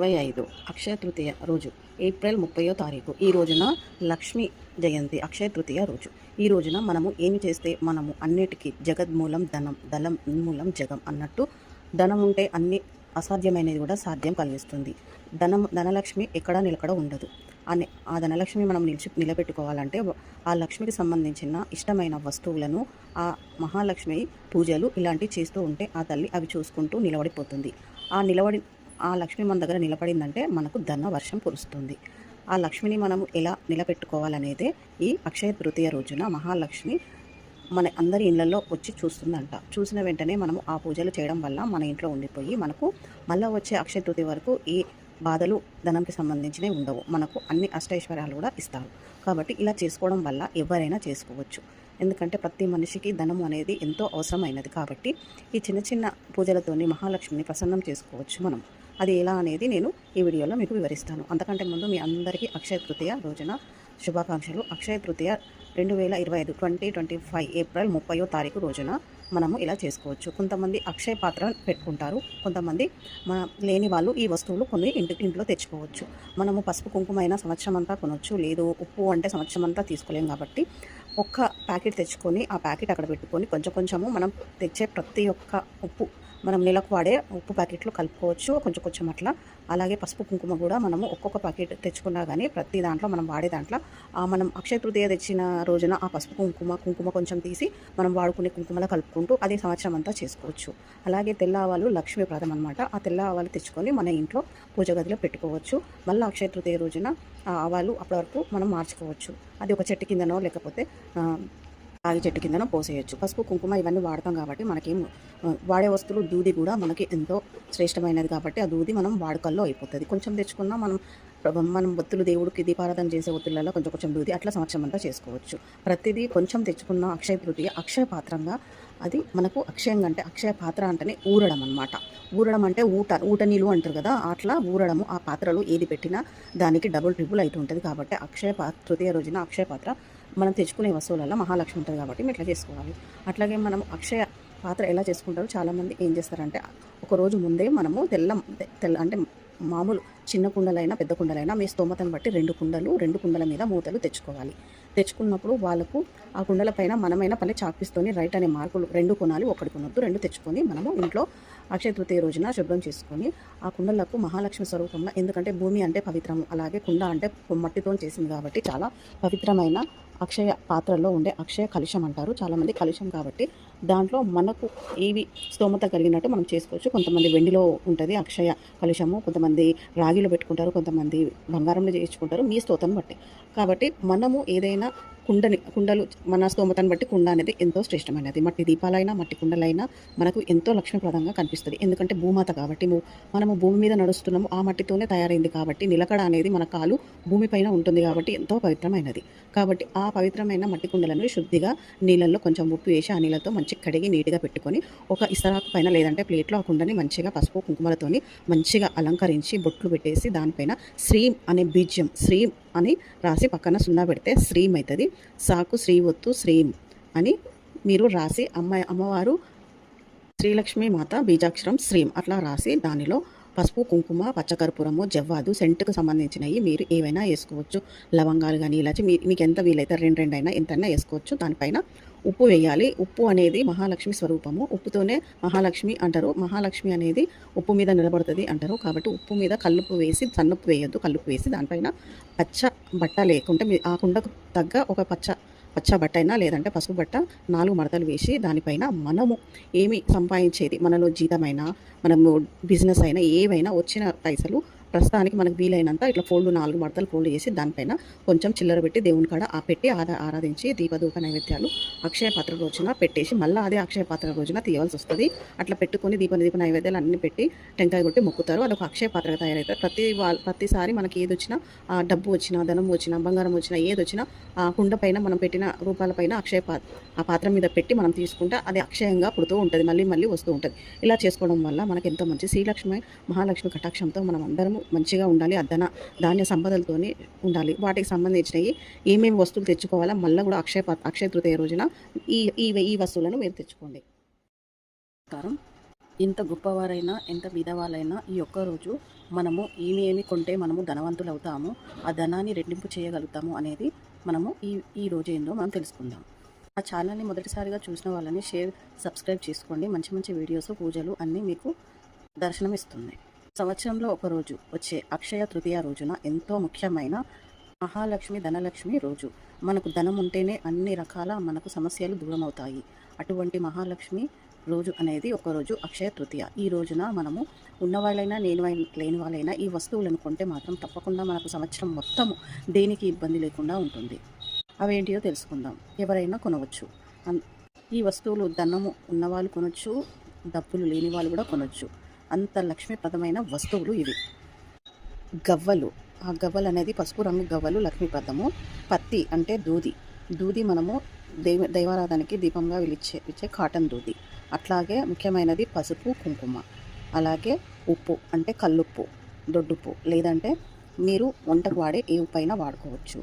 ఇరవై ఐదు అక్షయ తృతీయ రోజు ఏప్రిల్ ముప్పయో తారీఖు. ఈ రోజున లక్ష్మీ జయంతి అక్షయ తృతీయ రోజు. ఈ రోజున మనము ఏమి చేస్తే మనము అన్నిటికీ జగద్మూలం ధనం దళం మూలం జగం అన్నట్టు ధనం ఉంటే అన్ని అసాధ్యమైనది కూడా సాధ్యం కలిగిస్తుంది. ధనం ధనలక్ష్మి ఎక్కడా నిలకడ ఉండదు. అని ఆ ధనలక్ష్మి మనం నిలిచి నిలబెట్టుకోవాలంటే ఆ లక్ష్మికి సంబంధించిన ఇష్టమైన వస్తువులను ఆ మహాలక్ష్మి పూజలు ఇలాంటివి చేస్తూ ఉంటే ఆ తల్లి అవి చూసుకుంటూ నిలబడిపోతుంది. ఆ నిలబడి ఆ లక్ష్మి మన దగ్గర నిలబడిందంటే మనకు ధన వర్షం కురుస్తుంది. ఆ లక్ష్మిని మనము ఎలా నిలబెట్టుకోవాలనేదే ఈ అక్షయ తృతీయ రోజున మహాలక్ష్మి మన అందరి ఇళ్ళలో వచ్చి చూస్తుందంట. చూసిన వెంటనే మనము ఆ పూజలు చేయడం వల్ల మన ఇంట్లో ఉండిపోయి మనకు మళ్ళీ వచ్చే అక్షయ తృతీయ వరకు ఈ బాధలు ధనంకి సంబంధించినవి ఉండవు. మనకు అన్ని అష్టైశ్వర్యాలు కూడా ఇస్తారు. కాబట్టి ఇలా చేసుకోవడం వల్ల ఎవరైనా చేసుకోవచ్చు. ఎందుకంటే ప్రతి మనిషికి ధనం అనేది ఎంతో అవసరమైనది కాబట్టి ఈ చిన్న చిన్న పూజలతోని మహాలక్ష్మిని ప్రసన్నం చేసుకోవచ్చు మనం. అది ఎలా అనేది నేను ఈ వీడియోలో మీకు వివరిస్తాను. అంతకంటే ముందు మీ అందరికీ అక్షయ తృతీయ రోజున శుభాకాంక్షలు. అక్షయ తృతీయ రెండు వేల ఇరవై ఐదు ట్వంటీ ట్వంటీ ఫైవ్ ఏప్రిల్ ముప్పయో తారీఖు రోజున మనము ఇలా చేసుకోవచ్చు. కొంతమంది అక్షయ పాత్ర పెట్టుకుంటారు. కొంతమంది మన లేని వాళ్ళు ఈ వస్తువులు కొన్ని ఇంటి ఇంట్లో తెచ్చుకోవచ్చు. మనము పసుపు కుంకుమ అయినా సంవత్సరం అంతా కొనవచ్చు లేదు ఉప్పు అంటే సంవత్సరం అంతా తీసుకోలేం కాబట్టి ఒక్క ప్యాకెట్ తెచ్చుకొని ఆ ప్యాకెట్ అక్కడ పెట్టుకొని కొంచెం కొంచెము మనం తెచ్చే ప్రతి ఒక్క ఉప్పు మనం నెలకు వాడే ఉప్పు ప్యాకెట్లు కలుపుకోవచ్చు కొంచెం కొంచెం అట్లా. అలాగే పసుపు కుంకుమ కూడా మనము ఒక్కొక్క ప్యాకెట్ తెచ్చుకున్నా కానీ ప్రతి దాంట్లో మనం వాడే దాంట్లో మనం అక్షయ తృతీయ తెచ్చిన రోజున ఆ పసుపు కుంకుమ కుంకుమ కొంచెం తీసి మనం వాడుకునే కుంకుమలో కలుపుకుంటూ అదే సంవత్సరం అంతా చేసుకోవచ్చు. అలాగే తెల్ల ఆవాలు లక్ష్మీప్రదం అనమాట ఆ తెల్ల ఆవాలు తెచ్చుకొని మన ఇంట్లో పూజ గదిలో పెట్టుకోవచ్చు. మళ్ళీ అక్షయ తృతీయ రోజున ఆ ఆవాలు అప్పటి వరకు మనం మార్చుకోవచ్చు. అది ఒక చెట్టు కిందనో లేకపోతే రాగి చెట్టు కిందన పోసేయచ్చు. పసుపు కుంకుమ ఇవన్నీ వాడతాం కాబట్టి మనకి వాడే వస్తువులు దూది కూడా మనకి ఎంతో శ్రేష్టమైనది కాబట్టి ఆ దూది మనం వాడుకల్లో అయిపోతుంది. కొంచెం తెచ్చుకున్నా మనం మనం ఒత్తులు దేవుడికి దీపారాధన చేసే ఒత్తులలో కొంచెం కొంచెం దూది అట్లా సంవత్సరం అంతా చేసుకోవచ్చు. ప్రతిదీ కొంచెం తెచ్చుకున్న అక్షయ తృతీయ అక్షయ పాత్రంగా అది మనకు అక్షయంగా అంటే అక్షయ పాత్ర అంటేనే ఊరడం అనమాట ఊరడం అంటే ఊట ఊట నీళ్ళు అంటారు కదా అట్లా ఊరడము ఆ పాత్రలో ఏది పెట్టినా దానికి డబుల్ ట్రిపుల్ అవుతూ ఉంటుంది కాబట్టి అక్షయ పా తృతీయ రోజున అక్షయ పాత్ర మనం తెచ్చుకునే వస్తువులలో మహాలక్ష్మి ఉంటుంది కాబట్టి మేము ఇట్లా చేసుకోవాలి. అట్లాగే మనం అక్షయ పాత్ర ఎలా చేసుకుంటారో చాలామంది ఏం చేస్తారంటే ఒక రోజు ముందే మనము తెల్ల తెల్ల అంటే మామూలు చిన్న కుండలైనా పెద్ద కుండలైనా మీ స్తోమతను బట్టి రెండు కుండలు రెండు కుండల మీద మూతలు తెచ్చుకోవాలి. తెచ్చుకున్నప్పుడు వాళ్ళకు ఆ కుండల పైన మనమైనా పల్లె చాపిస్తూనే రైట్ అనే మార్కులు రెండు కొనాలి ఒకటి కొనొద్దు రెండు తెచ్చుకొని మనము ఇంట్లో అక్షయ తృతీయ రోజున శుభ్రం చేసుకొని ఆ కుండలకు మహాలక్ష్మి స్వరూపంలో ఎందుకంటే భూమి అంటే పవిత్రము అలాగే కుండ అంటే మట్టితో చేసింది కాబట్టి చాలా పవిత్రమైన అక్షయ పాత్రలో ఉండే అక్షయ కలుషం అంటారు. చాలామంది కలుషం కాబట్టి దాంట్లో మనకు ఏవి స్తోమత కలిగినట్టు మనం చేసుకోవచ్చు. కొంతమంది వెండిలో ఉంటుంది అక్షయ కలుషము కొంతమంది రాగి పెట్టుకుంటారు కొంతమంది బంగారంలో చేయించుకుంటారు మీ స్తోత్రం బట్టి. కాబట్టి మనము ఏదైనా కుండని కుండలు మన స్తోమతను బట్టి కుండ అనేది ఎంతో శ్రేష్టమైనది. మట్టి దీపాలైనా మట్టి కుండలైనా మనకు ఎంతో లక్ష్మీప్రదంగా కనిపిస్తుంది. ఎందుకంటే భూమాత కాబట్టి మనము భూమి మీద నడుస్తున్నాము. ఆ మట్టితోనే తయారైంది కాబట్టి నిలకడ అనేది మన కాలు భూమిపైన ఉంటుంది కాబట్టి ఎంతో పవిత్రమైనది. కాబట్టి ఆ పవిత్రమైన మట్టి కుండలను శుద్ధిగా నీళ్ళల్లో కొంచెం ఉప్పు వేసి ఆ నీళ్ళతో మంచి కడిగి నీట్గా పెట్టుకొని ఒక ఇస్తరాకు పైన లేదంటే ప్లేట్లో ఆ కుండని మంచిగా పసుపు కుంకుమలతోని మంచిగా అలంకరించి బొట్లు పెట్టేసి దానిపైన శ్రీం అనే బీజ్యం శ్రీం అని రాసి పక్కన సున్నా పెడితే శ్రీం అవుతుంది సాకు శ్రీ ఒత్తు శ్రీం అని మీరు రాసి అమ్మాయి అమ్మవారు శ్రీలక్ష్మి మాత బీజాక్షరం శ్రీం అట్లా రాసి దానిలో పసుపు కుంకుమ పచ్చకర్పూరము జవ్వాదు సెంటుకు సంబంధించినవి మీరు ఏవైనా వేసుకోవచ్చు. లవంగాలు కానీ ఇలాచి మీ మీకు ఎంత వీలైతే రెండు రెండు అయినా ఎంతైనా వేసుకోవచ్చు. దానిపైన ఉప్పు వేయాలి. ఉప్పు అనేది మహాలక్ష్మి స్వరూపము. ఉప్పుతోనే మహాలక్ష్మి అంటారు. మహాలక్ష్మి అనేది ఉప్పు మీద నిలబడుతుంది అంటారు. కాబట్టి ఉప్పు మీద కల్లుప్పు వేసి సన్నుప్పు వేయొద్దు. కల్లుప్పు వేసి దానిపైన పచ్చ బట్ట లేకుంటే ఆ కుండకు తగ్గ ఒక పచ్చ పచ్చ బట్ట అయినా లేదంటే పసుపు బట్ట నాలుగు మడతలు వేసి దానిపైన మనము ఏమి సంపాదించేది? మనలో జీతమైనా మనము బిజినెస్ అయినా ఏవైనా వచ్చిన పైసలు ప్రస్తుతానికి మనకు వీలైనంత ఇట్లా ఫోల్డ్ నాలుగు మడతలు ఫోల్డ్ చేసి దానిపైన కొంచెం చిల్లర పెట్టి దేవుని కాడ ఆ పెట్టి ఆరా ఆరాధించి దీపదూప నైవేద్యాలు అక్షయ పాత్ర రోజున పెట్టేసి మళ్ళీ అదే అక్షయ పాత్ర రోజున తీయవలసి వస్తుంది. అట్లా పెట్టుకొని దీప దీప నైవేద్యాలు అన్ని పెట్టి టెంకాయ కొట్టి మొక్కుతారు. అదొక అక్షయ పాత్రగా తయారవుతారు ప్రతి ప్రతిసారి మనకి ఏది వచ్చినా ఆ డబ్బు వచ్చినా ధనం వచ్చినా బంగారం వచ్చినా ఏది వచ్చినా ఆ కుండ పైన మనం పెట్టిన రూపాల పైన అక్షయ పాత్ర ఆ పాత్ర మీద పెట్టి మనం తీసుకుంటే అది అక్షయంగా పుడుతూ ఉంటుంది. మళ్ళీ మళ్ళీ వస్తూ ఉంటుంది. ఇలా చేసుకోవడం వల్ల మనకి ఎంతో మంచి శ్రీలక్ష్మి మహాలక్ష్మి కటాక్షంతో మనం అందరము మంచిగా ఉండాలి అద్దన ధాన్య సంపదలతోనే ఉండాలి. వాటికి సంబంధించినవి ఏమేమి వస్తువులు తెచ్చుకోవాలా మళ్ళీ కూడా అక్షయ అక్షయ తృతీయ రోజున ఈ ఈ ఈ వస్తువులను మీరు తెచ్చుకోండి. నమస్కారం. ఎంత గొప్పవారైనా ఎంత విధవాలైనా ఈ ఒక్క రోజు మనము ఏమి ఏమి కొంటే మనము ధనవంతులు అవుతాము ఆ ధనాన్ని రెట్టింపు చేయగలుగుతాము అనేది మనము ఈ ఈ రోజు ఏందో మనం తెలుసుకుందాం. ఆ ఛానల్ని మొదటిసారిగా చూసిన వాళ్ళని షేర్ సబ్స్క్రైబ్ చేసుకోండి. మంచి మంచి వీడియోస్ పూజలు అన్నీ మీకు దర్శనం ఇస్తుంది సంవత్సరంలో ఒకరోజు వచ్చే అక్షయ తృతీయ రోజున ఎంతో ముఖ్యమైన మహాలక్ష్మి ధనలక్ష్మి రోజు. మనకు ధనం ఉంటేనే అన్ని రకాల మనకు సమస్యలు దూరం అవుతాయి అటువంటి మహాలక్ష్మి రోజు అనేది ఒకరోజు అక్షయ తృతీయ. ఈ రోజున మనము ఉన్నవాళ్ళైనా లేని లేని వాళ్ళైనా ఈ వస్తువులను కొంటే మాత్రం తప్పకుండా మనకు సంవత్సరం మొత్తము దేనికి ఇబ్బంది లేకుండా ఉంటుంది. అవేంటియో తెలుసుకుందాం. ఎవరైనా కొనవచ్చు. ఈ వస్తువులు ధనము ఉన్నవాళ్ళు కొనవచ్చు డబ్బులు లేని వాళ్ళు కూడా కొనవచ్చు అంత లక్ష్మీప్రదమైన వస్తువులు ఇవి. గవ్వలు. ఆ గవ్వలు అనేది పసుపు రంగు గవ్వలు లక్ష్మీప్రదము. పత్తి అంటే దూది. దూది మనము దైవ దైవారాధనకి దీపంగా విలిచే ఇచ్చే కాటన్ దూది. అట్లాగే ముఖ్యమైనది పసుపు కుంకుమ. అలాగే ఉప్పు అంటే కల్లుప్పు దొడ్డుప్పు. లేదంటే మీరు వంటకు వాడే ఏ ఉప్పు అయినా వాడుకోవచ్చు.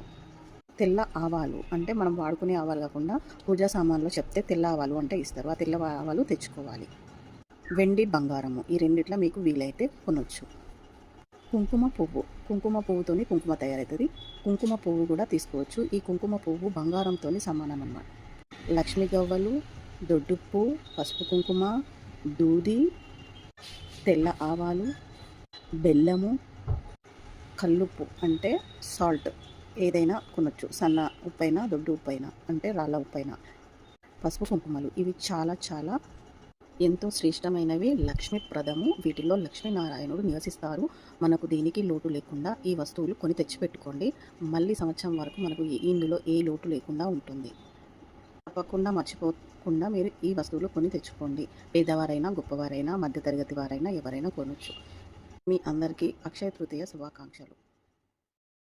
తెల్ల ఆవాలు అంటే మనం వాడుకునే ఆవాలు కాకుండా పూజా సామాన్లు చెప్తే తెల్ల ఆవాలు అంటే ఇస్తారు. ఆ తెల్ల ఆవాలు తెచ్చుకోవాలి. వెండి బంగారము. ఈ రెండిట్లో మీకు వీలైతే కొనవచ్చు కుంకుమ పువ్వు. కుంకుమ పువ్వుతోని కుంకుమ తయారవుతుంది కుంకుమ పువ్వు కూడా తీసుకోవచ్చు. ఈ కుంకుమ పువ్వు బంగారంతో సమానం అన్నమాట లక్ష్మీ గవ్వలు దొడ్డుప్పు పసుపు కుంకుమ దూది తెల్ల ఆవాలు బెల్లము కల్లుప్పు అంటే సాల్ట్. ఏదైనా కొనొచ్చు. సన్న ఉప్పైనా దొడ్డు ఉప్పైనా అంటే రాళ్ళ ఉప్పైనా. పసుపు కుంకుమలు. ఇవి చాలా చాలా ఎంతో శ్రేష్టమైనవి లక్ష్మీప్రదము వీటిలో లక్ష్మీనారాయణుడు నివసిస్తారు. మనకు దీనికి లోటు లేకుండా ఈ వస్తువులు కొని తెచ్చిపెట్టుకోండి. మళ్ళీ సంవత్సరం వరకు మనకు ఇందులో ఏ లోటు లేకుండా ఉంటుంది. తప్పకుండా మర్చిపోకుండా మీరు ఈ వస్తువులు కొని తెచ్చుకోండి. పేదవారైనా గొప్పవారైనా మధ్యతరగతి వారైనా ఎవరైనా కొనవచ్చు మీ అందరికీ అక్షయ తృతీయ శుభాకాంక్షలు.